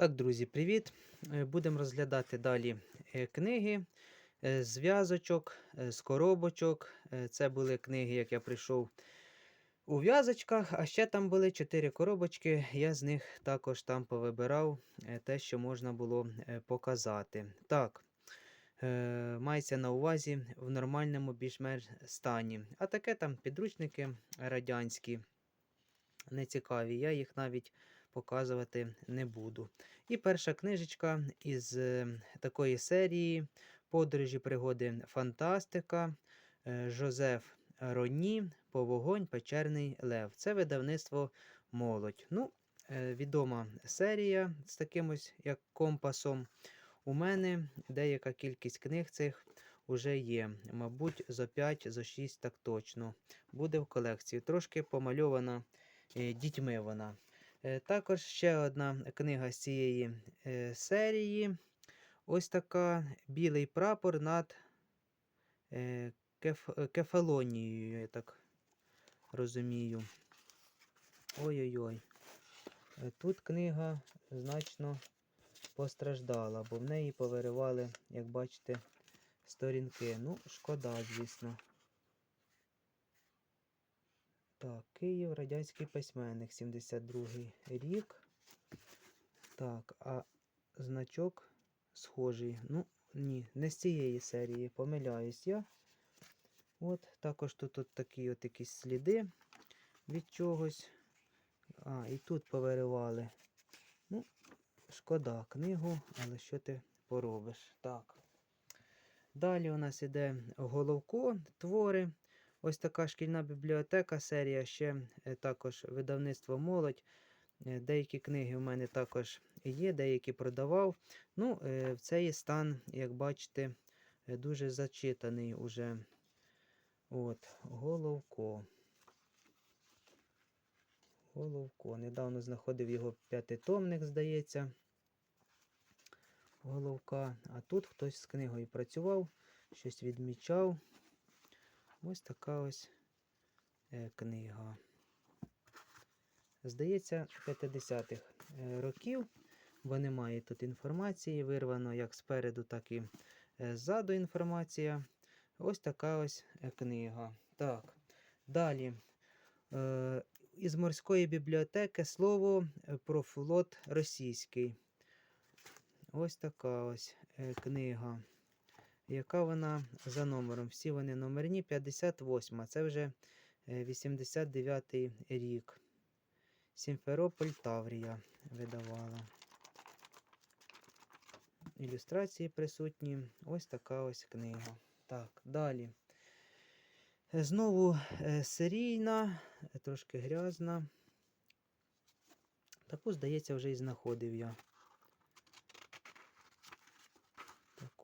Так, друзі, привіт! Е, Будемо розглядати далі е, книги е, з в'язочок, з коробочок. Це були книги, як я прийшов у в'язочках, а ще там були 4 коробочки. Я з них також там повибирав те, що можна було показати. Так, мається на увазі в нормальному більш-менш стані. А таке там підручники радянські, нецікаві. Я їх навіть показувати не буду. І перша книжечка із е, такої серії Подорожі пригоди Фантастика е, Жозеф Роні Повогонь Печерний Лев. Це видавництво Молодь. Ну, е, відома серія з таким ось як компасом. У мене деяка кількість книг цих вже є. Мабуть, зо 5, зо 6 так точно. Буде в колекції. Трошки помальована дітьми вона. Е, Також ще одна книга з цієї е, серії. Ось така білий прапор над е, кеф, Кефалонією, я так розумію. Ой-ой-ой. Тут книга значно постраждала, бо в неї повиривали, як бачите, сторінки. Ну, шкода, звісно. Так, Київ, радянський письменник, 72 рік. Так, а значок схожий. Ну, ні, не з цієї серії, помиляюсь я. От, також тут от такі от якісь сліди від чогось. А, і тут повиривали. Ну, шкода книгу, але що ти поробиш? Так. Далі у нас іде головко, твори. Ось така шкільна бібліотека, серія ще е, також видавництво молодь. Е, Деякі книги у мене також є, деякі продавав. Ну, е, в цей стан, як бачите, дуже зачитаний уже. От, Головко. Головко. Недавно знаходив його п'ятитомник, здається. Головка. А тут хтось з книгою працював, щось відмічав. Ось така ось е, книга. Здається, 50-х е, років, бо немає тут інформації. Вирвано як спереду, так і е, ззаду інформація. Ось така ось книга. Так. Далі. Із морської бібліотеки слово про флот російський. Ось така ось книга. Яка вона за номером? Всі вони номерні 58. Це вже 89 рік. Сімферополь Таврія видавала. Ілюстрації присутні. Ось така ось книга. Так, далі. Е, Знову е, серійна, е, трошки грязна. Таку, здається, вже і знаходив я.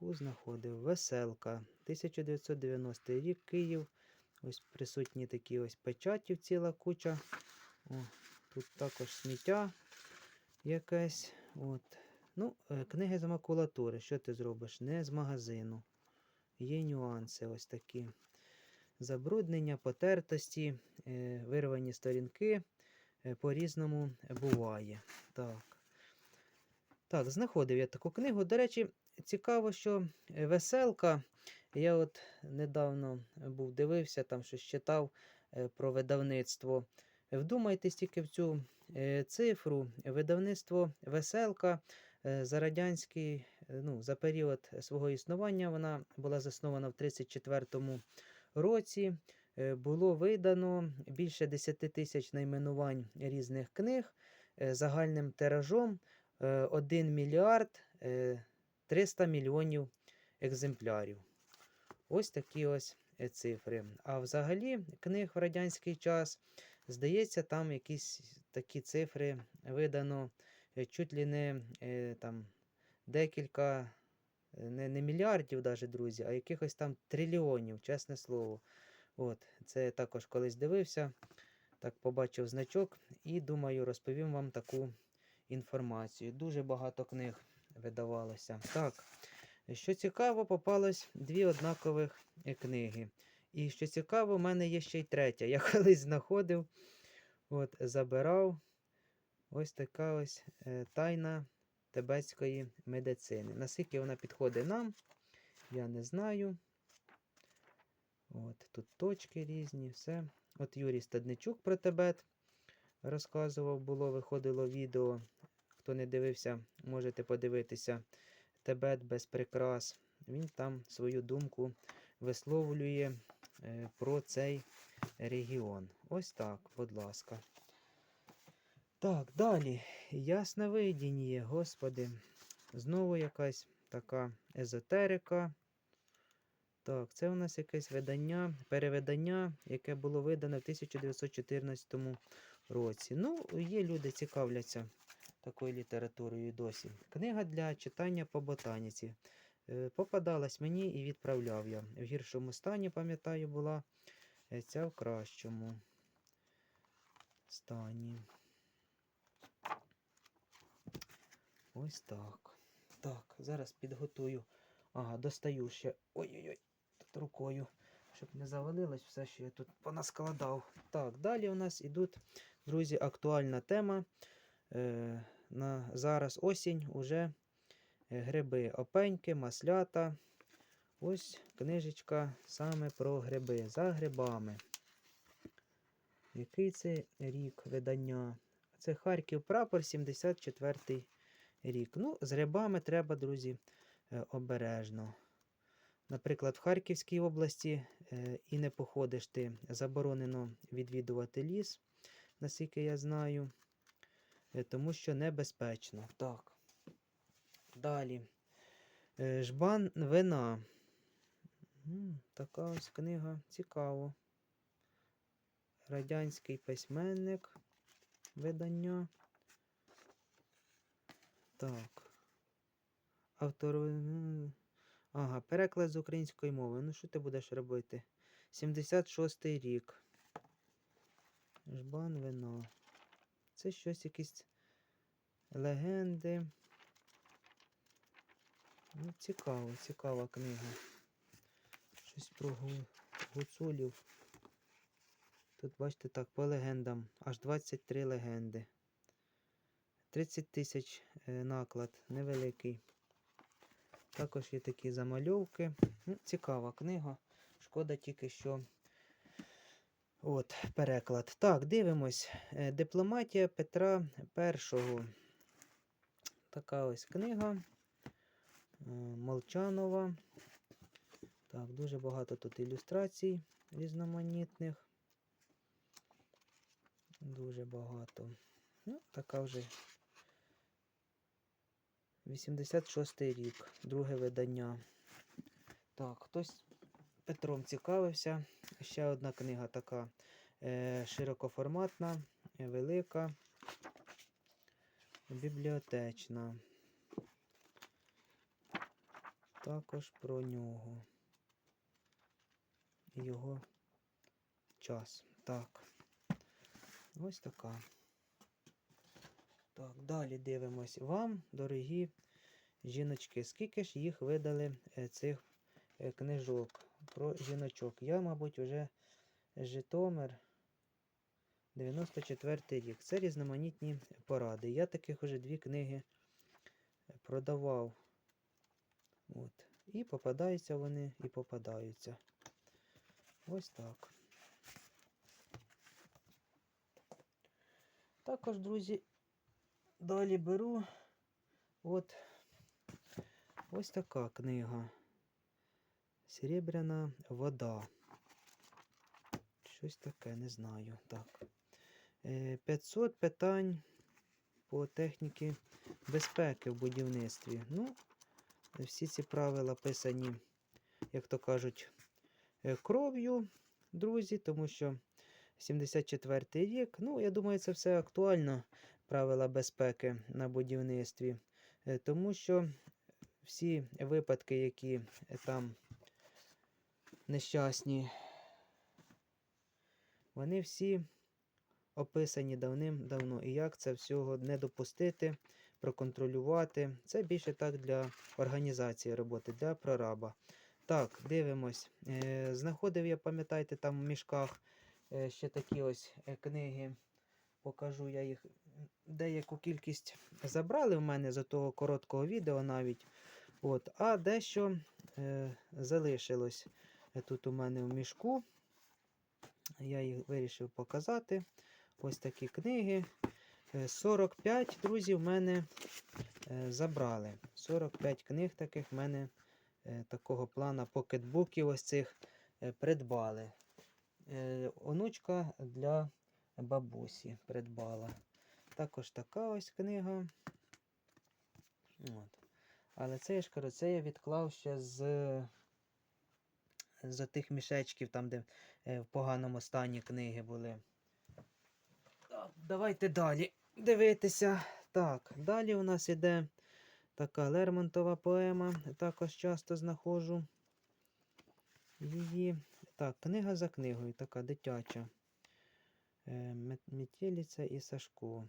Таку знаходив. Веселка. 1990 рік Київ. Ось присутні такі ось печатів ціла куча. О, тут також сміття якесь. От. Ну, е, книги з макулатури. Що ти зробиш? Не з магазину. Є нюанси ось такі. Забруднення, потертості, е, вирвані сторінки. е, По-різному буває. Так. Так, знаходив я таку книгу. До речі, цікаво, що веселка. Я от недавно був дивився, там щось читав е, про видавництво. Вдумайтесь тільки в цю е, цифру. Видавництво Веселка е, за радянський, ну, за період свого існування вона була заснована в 1934 році. Було видано більше 10 тисяч найменувань різних книг загальним тиражом е, 1 мільярд 300 мільйонів екземплярів. Ось такі ось е, цифри. А взагалі книг в радянський час, здається, там якісь такі цифри видано е, чуть ли не е, там декілька, не, не мільярдів, даже, друзі, а якихось там трильйонів, чесне слово. От, це я також колись дивився, так побачив значок і думаю, розповім вам таку інформацію. Дуже багато книг видавалося. Так, що цікаво, попалось дві однакових е, книги. І що цікаво, в мене є ще й третя. Я колись знаходив, от, забирав. Ось така ось е, тайна тибетської медицини. Наскільки вона підходить нам, я не знаю. От, тут точки різні, все. От Юрій Стадничук про Тибет розказував, було, виходило відео. Хто не дивився, можете подивитися. Тибет без прикрас. Він там свою думку висловлює е, про цей регіон. Ось так, будь ласка. Так, далі. Ясновидіння, господи. Знову якась така езотерика. Так, це у нас якесь видання, перевидання, яке було видане в 1914 році. Ну, є люди, цікавляться такою літературою досі. Книга для читання по ботаніці. Е, Попадалась мені і відправляв я. В гіршому стані, пам'ятаю, була е, ця в кращому стані. Ось так. Так, зараз підготую. Ага, достаю ще. Ой-ой-ой, тут рукою, щоб не завалилось все, що я тут понаскладав. Так, далі у нас ідуть, друзі, актуальна тема. Е, на Зараз осінь уже е, гриби, опеньки, маслята. Ось книжечка саме про гриби, за грибами. Який це рік видання? Це Харків прапор 74 рік. Ну, з грибами треба, друзі, е, обережно. Наприклад, в Харківській області е, і не походиш ти, заборонено відвідувати ліс, наскільки я знаю, тому що небезпечно. Так. Далі. Е, Жбан вина. Така ось книга цікаво. Радянський письменник видання. Так. Автор. Ага, переклад з української мови. Ну, що ти будеш робити? 76-й рік. Жбан вино. Це щось якісь легенди. Ну, цікаво, цікава книга. Щось про гуцулів. Тут, бачите, так, по легендам. Аж 23 легенди. 30 тисяч е, наклад, невеликий. Також є такі замальовки. Ну, цікава книга. Шкода тільки, що. От, переклад. Так, дивимось. Е, Дипломатія Петра І. Така ось книга. Е, Молчанова. Так, дуже багато тут ілюстрацій різноманітних. Дуже багато. Ну, така вже 86 рік, друге видання. Так, хтось Петром цікавився. Ще одна книга така е, широкоформатна, е, велика, бібліотечна. Також про нього. Його час. Так. Ось така. Так, далі дивимось вам, дорогі жіночки. Скільки ж їх видали е, цих книжок про жіночок? Я, мабуть, вже Житомир 94 рік. Це різноманітні поради. Я таких уже дві книги продавав. От. І попадаються вони, і попадаються. Ось так. Також, друзі, далі беру от ось така книга. Серебряна вода. Щось таке, не знаю. Так. Е, 500 питань по техніці безпеки в будівництві. Ну, всі ці правила писані, як то кажуть, е, кров'ю, друзі, тому що 74-й рік. Ну, я думаю, це все актуально, правила безпеки на будівництві. Е, Тому що всі випадки, які там нещасні, вони всі описані давним-давно. І як це всього не допустити, проконтролювати. Це більше так для організації роботи, для прораба. Так, дивимось. Е, Знаходив я, пам'ятаєте, там в мішках е, ще такі ось е, книги. Покажу я їх деяку кількість забрали в мене з того короткого відео навіть. От, а дещо е, залишилось тут у мене в мішку. Я їх вирішив показати. Ось такі книги. Е, 45, друзі, в мене е, забрали. 45 книг таких в мене е, такого плана покетбуків ось цих е, придбали. Е, онучка для бабусі придбала. Також така ось книга. От. Але це я ж кажу, це я відклав ще з, з тих мішечків, там, де е, в поганому стані книги були. Давайте далі дивитися. Так, далі у нас іде така Лермонтова поема. Також часто знаходжу її. Так, книга за книгою, така дитяча. Е, і Сашко.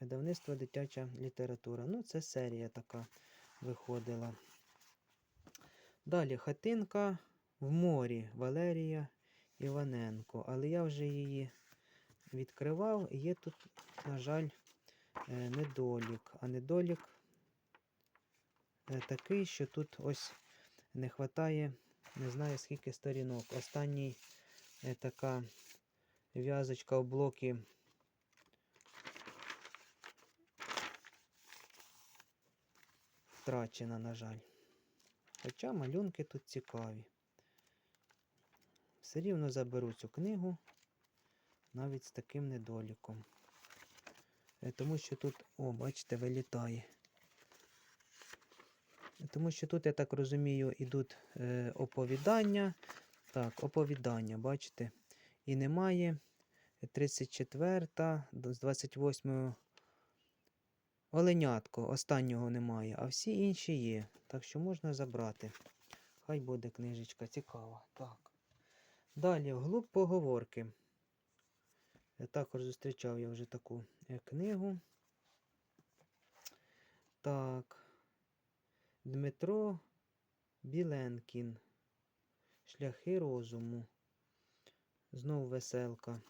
Видавництво дитяча література. Ну, це серія така виходила. Далі хатинка в морі Валерія Іваненко. Але я вже її відкривав. Є тут, на жаль, е, недолік. А недолік е, такий, що тут ось не вистачає, не знаю скільки сторінок. Останній е, така в'язочка в блокі. Втрачена, на жаль. Хоча малюнки тут цікаві. Все рівно заберу цю книгу навіть з таким недоліком. Е, Тому що тут, о, бачите, вилітає. Е, Тому що тут, я так розумію, ідуть е, оповідання. Так, оповідання, бачите. І немає 34 до- з 28 Оленятко, останнього немає, а всі інші є. Так що можна забрати. Хай буде книжечка цікава. Так. Далі, вглуб поговорки. Я також зустрічав я вже таку е, книгу. Так. Дмитро Біленкін. Шляхи розуму. Знову веселка.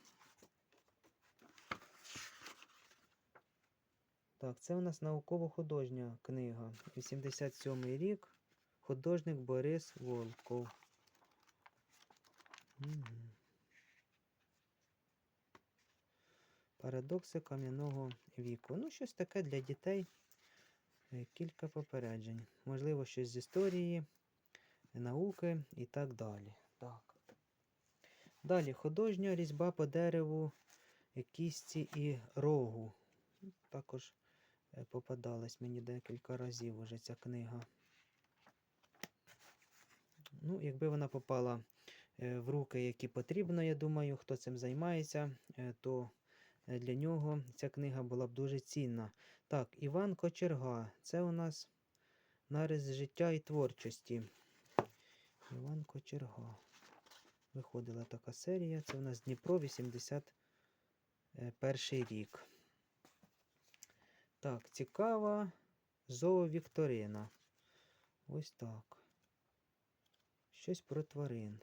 Так, це у нас науково-художня книга. 87 рік. Художник Борис Волков. Парадокси кам'яного віку. Ну, щось таке для дітей. Е, Кілька попереджень. Можливо, щось з історії, науки і так далі. Так. Далі художня різьба по дереву, е, кісті і рогу. Також е, попадалась мені декілька разів уже ця книга. Ну, якби вона попала в руки, які потрібно, я думаю, хто цим займається, е, то е, для нього ця книга була б дуже цінна. Так, Іван Кочерга. Це у нас нарис життя і творчості. Іван Кочерга. Виходила така серія. Це у нас Дніпро 81 рік. Так, цікава зоовікторина. Ось так. Щось про тварин.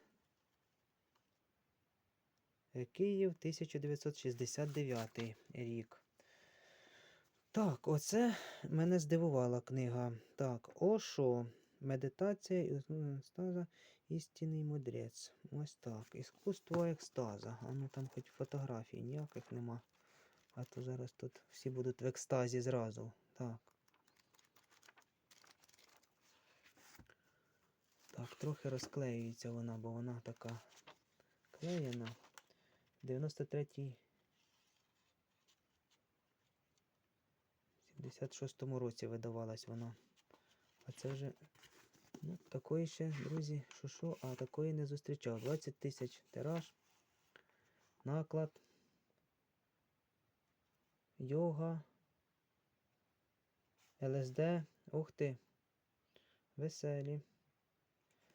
Київ 1969 рік. Так, оце мене здивувала книга. Так, Ошо. Медитація і екстаза істинний мудрець. Ось так. Іскусство екстаза. А ну там хоч фотографій ніяких нема. А то зараз тут всі будуть в екстазі зразу. Так. Так, трохи розклеюється вона, бо вона така клеєна. 93-й. 76-му році видавалась вона. А це вже. Ну, такої ще, друзі, що що, а такої не зустрічав. 20 тисяч тираж. Наклад. Йога. ЛСД. Ух ти. Веселі.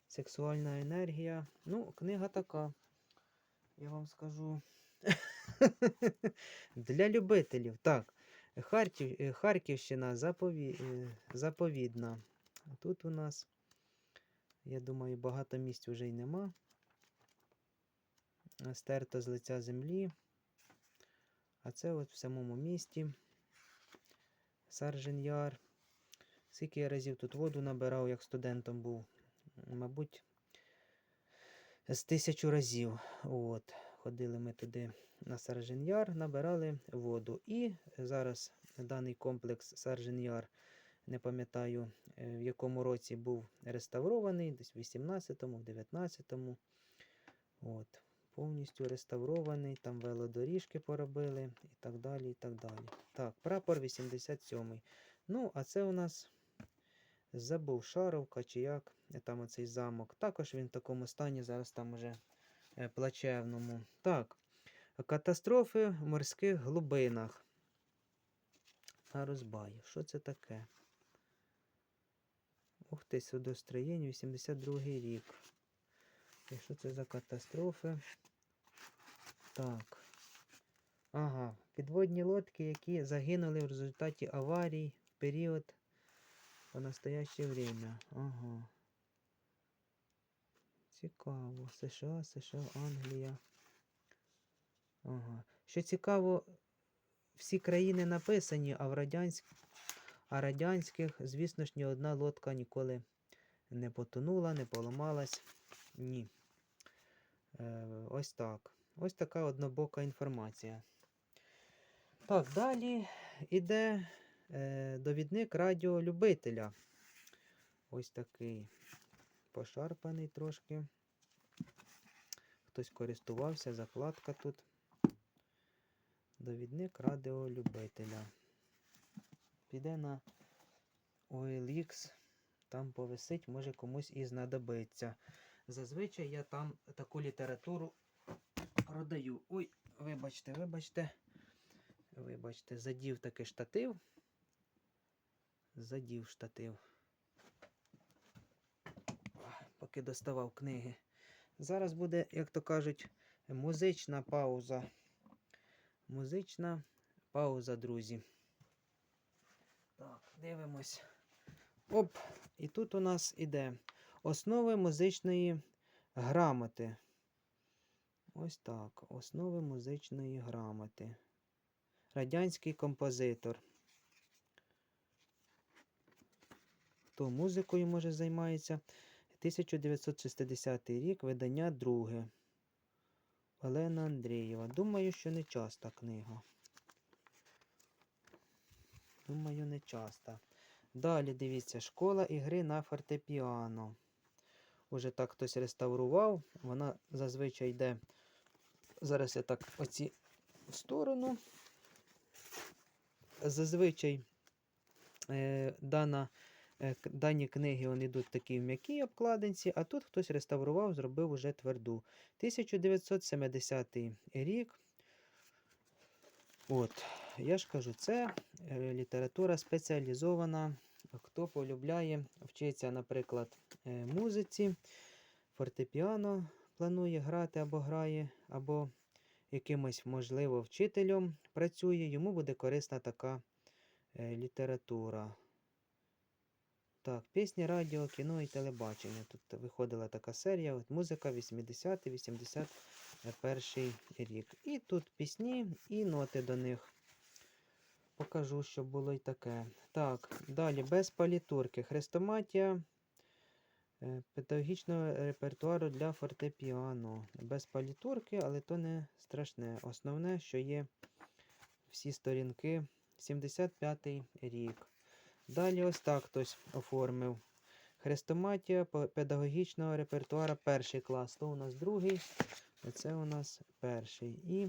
Сексуальна енергія. Ну, книга така. Я вам скажу. Для любителів. Так. Харків, е, Харківщина запові... е, заповідна. Тут у нас, я думаю, багато місць вже й нема. Стерто з лиця землі. А це от в самому місті. Саржен Яр. Скільки я разів тут воду набирав, як студентом був. Мабуть, з тисячу разів. От. Ходили ми туди на Саржен Яр, набирали воду. І зараз даний комплекс Саржен Яр, не пам'ятаю, е, в якому році був реставрований, десь в 18-му, в 19-му. От. Повністю реставрований, там велодоріжки поробили і так далі. і так далі. Так, прапор 87-й. Ну, а це у нас забув Шаровка чи як, там оцей замок. Також він в такому стані, зараз там уже е, плачевному. Так, катастрофи в морських глибинах. На розбаю. Що це таке? Ух ти, судостроєнь, 82 рік. І що це за катастрофи? Так. Ага, підводні лодки, які загинули в результаті аварій в період по настояще время. Ага. Цікаво. США, США, Англія. Ага. Що цікаво, всі країни написані, а в радянськ... а радянських, звісно ж, ні одна лодка ніколи не потонула, не поламалась. Ні. Е, ось так. Ось така однобока інформація. Так, далі іде довідник радіолюбителя. Ось такий пошарпаний трошки. Хтось користувався, закладка тут. Довідник радіолюбителя. Піде на OLX, там повисить, може комусь і знадобиться. Зазвичай я там таку літературу продаю. Ой, вибачте, вибачте. Вибачте, задів таки штатив. Задів штатив. Поки доставав книги. Зараз буде, як то кажуть, музична пауза. Музична пауза, друзі. Так, дивимось. Оп! І тут у нас іде основи музичної грамоти. Ось так. Основи музичної грамоти. Радянський композитор. Хто музикою може займається? 1960 рік, видання друге. Олена Андрієва. Думаю, що не часта книга. Думаю, не часта. Далі дивіться, школа ігри на фортепіано. Уже так хтось реставрував. Вона зазвичай йде. Зараз я так оці в сторону. Зазвичай е, дана, дані книги вони йдуть такі в м'якій обкладинці, а тут хтось реставрував, зробив уже тверду. 1970 рік. От, я ж кажу, це е, література спеціалізована. Хто полюбляє, вчиться, наприклад, е, музиці, фортепіано планує грати або грає, або якимось, можливо, вчителем працює, йому буде корисна така е, література. Так, пісні, радіо, кіно і телебачення. Тут виходила така серія, от музика 80-81 рік. І тут пісні і ноти до них. Покажу, що було й таке. Так, далі без палітурки. Хрестоматія е, педагогічного репертуару для фортепіано. Без палітурки, але то не страшне. Основне, що є всі сторінки. 75-й рік. Далі ось так хтось оформив. Хрестоматія педагогічного репертуара перший клас. То у нас другий, а це у нас перший. І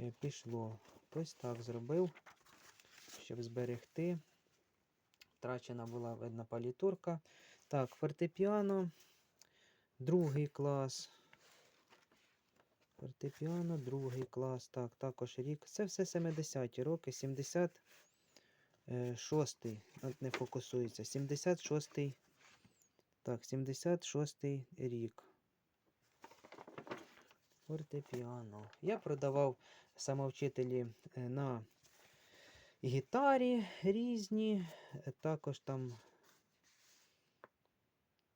е, пішло. Ось так зробив, щоб зберегти. Втрачена була видна палітурка. Так, фортепіано, другий клас. Фортепіано, другий клас. Так, також рік. Це все 70-ті роки, 76-й. От не фокусується. 76-й. Так, 76-й рік. Фортепіано. Я продавав самовчителі е, на гітарі різні. е, Також там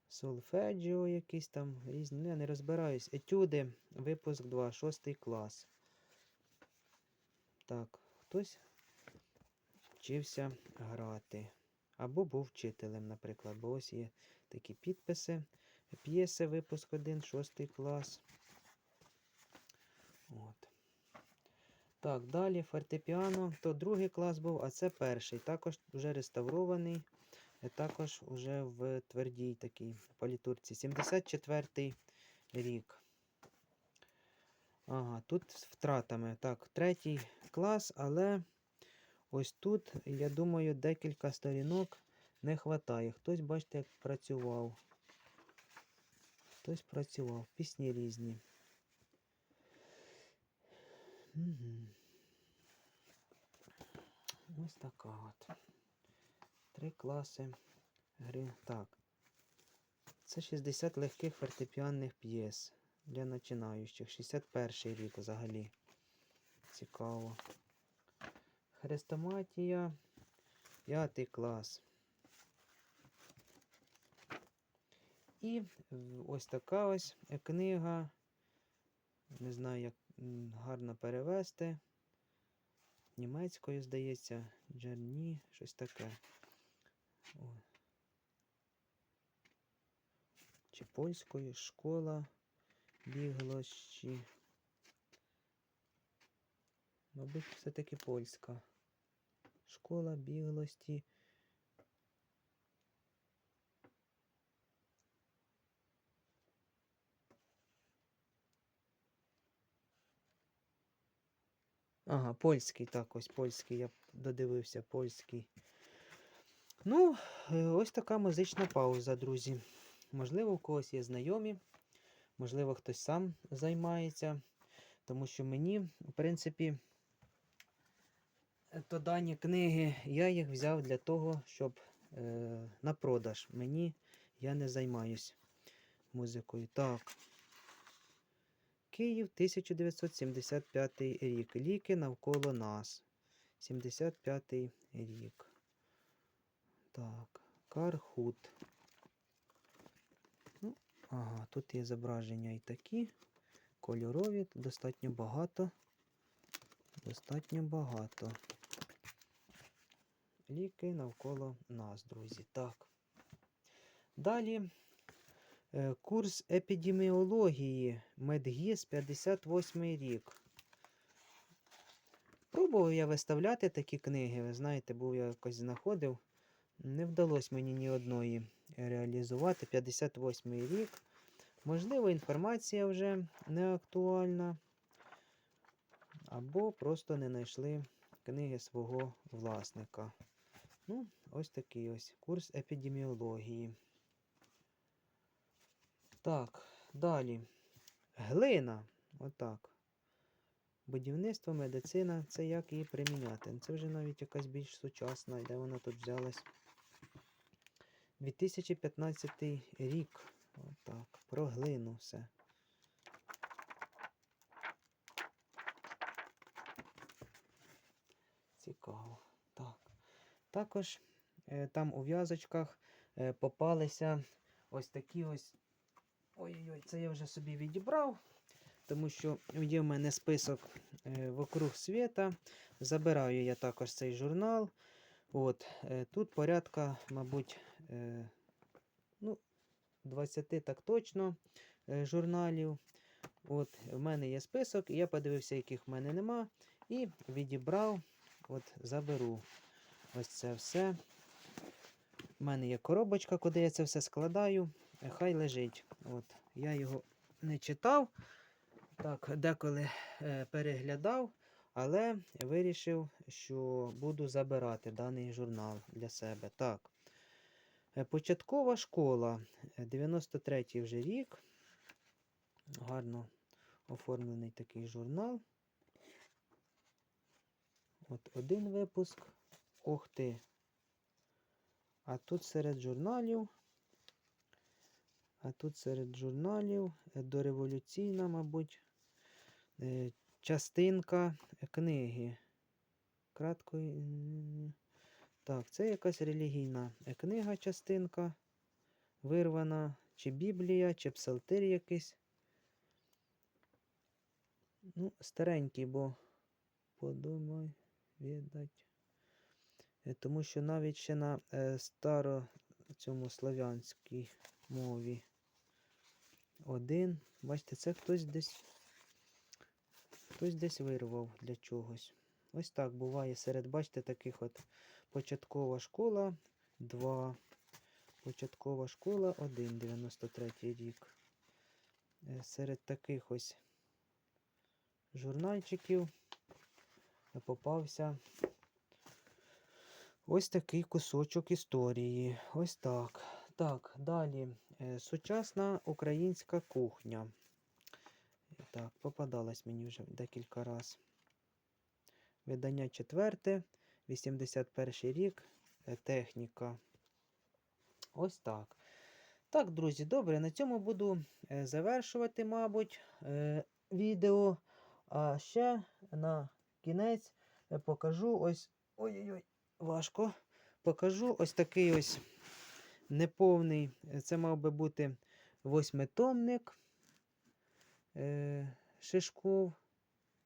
Солфеджіо якісь там різні. Ну, я не розбираюсь. Етюди, випуск 2, 6 клас. Так, хтось вчився грати. Або був вчителем, наприклад. Бо ось є такі підписи. П'єси, випуск 1, 6 клас. От. Так, далі фортепіано, то другий клас був, а це перший. Також вже реставрований. е, Також вже в твердій такій політурці. 74 рік. Ага, тут з втратами. Так, третій клас, але ось тут, я думаю, декілька сторінок не вистачає. Хтось, бачите, як працював. Хтось працював. Пісні різні. Угу. Ось така от. Три класи гри. Так. Це 60 легких фортепіанних п'єс для починаючих. 61 рік взагалі. Цікаво. Хрестоматія. П'ятий клас. І ось така ось книга. Не знаю, як гарно перевести. Німецькою, здається, Джерні, щось таке. О. Чи польською школа біглощі. Мабуть, все-таки польська. Школа біглості. Ага, польський, так, ось польський, я додивився польський. Ну, е, ось така музична пауза, друзі. Можливо, у когось є знайомі, можливо, хтось сам займається. Тому що мені, в принципі, то дані книги, я їх взяв для того, щоб е, на продаж. Мені я не займаюсь музикою. Так. Київ 1975 рік. Ліки навколо нас. 75 рік. Так, Кархут. Ну, ага, тут є зображення і такі. Кольорові, достатньо багато. Достатньо багато. Ліки навколо нас, друзі. Так. Далі Е, Курс епідеміології Медгіз 58 рік. Пробував я виставляти такі книги, ви знаєте, був я якось знаходив. Не вдалося мені ні одної реалізувати. 58 рік. Можливо, інформація вже не актуальна. Або просто не знайшли книги свого власника. Ну, ось такий ось курс епідеміології. Так, далі. Глина. Отак. Будівництво, медицина. Це як її приміняти. Це вже навіть якась більш сучасна, де вона тут взялась. 2015 рік. Отак. Про глину все. Цікаво. Так. Також е, там у в'язочках е, попалися ось такі ось Ой-ой-ой, це я вже собі відібрав, тому що є в мене список е, вокруг світа. Забираю я також цей журнал. От, Тут порядка, мабуть, ну, 20 так точно журналів. От, В мене є список, і я подивився, яких в мене нема. І відібрав, от, заберу ось це все. У мене є коробочка, куди я це все складаю. Е, Хай лежить. От, Я його не читав, так, деколи е, переглядав, але вирішив, що буду забирати даний журнал для себе. Так. Е, Початкова школа, 93-й вже рік. Гарно оформлений такий журнал. От один випуск. Ох ти. А тут серед журналів. А тут серед журналів е, дореволюційна, мабуть, е, частинка книги. Краткої. м, Так, це якась релігійна е, книга, частинка. Вирвана, чи Біблія, чи псалтир якийсь. Ну, старенький, бо подумай, віддать. Е, Тому що навіть ще на е, старо цьому славянській мові один. Бачите, це хтось десь хтось десь вирвав для чогось. Ось так буває серед, бачите, таких от початкова школа 2. Початкова школа 1, 93 рік. Е, Серед таких ось журнальчиків попався ось такий кусочок історії. Ось так. Так, далі. Е, Сучасна українська кухня. Так, попадалась мені вже декілька разів. Видання четверте, 81 рік. е, Техніка. Ось так. Так, друзі, добре, на цьому буду е, завершувати, мабуть, відео. А ще на кінець покажу ось. Ой-ой-ой, важко. Покажу ось такий ось неповний. е, Це мав би бути восьмитомник. Е, Шишков.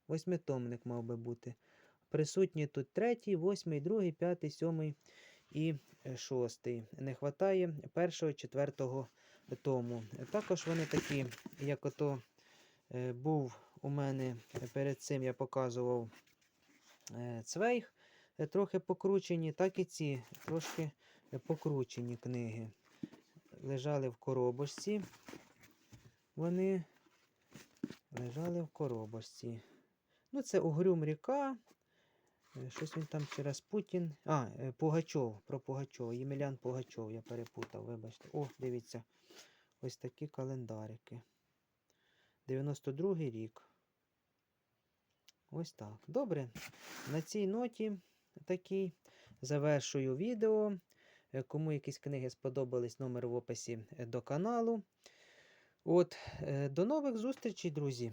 Восьмитомник мав би бути. Присутні тут третій, восьмий, другий, п'ятий, сьомий і шостий. Не вистачає першого, четвертого тому. Також вони такі, як ото е, був у мене перед цим я показував цвейх, трохи покручені, так і ці трошки е, покручені книги. Лежали в коробочці. Вони лежали в коробочці. Ну, це Угрюм ріка. Е, Щось він там через Путін. А, е, Пугачов. Про Пугачова. Ємелян Пугачов, я перепутав, вибачте. О, дивіться. Ось такі календарики. 92-й рік. Ось так. Добре. На цій ноті такій завершую відео. Е, Кому якісь книги сподобались, номер в описі е, до каналу. От, е, до нових зустрічей, друзі!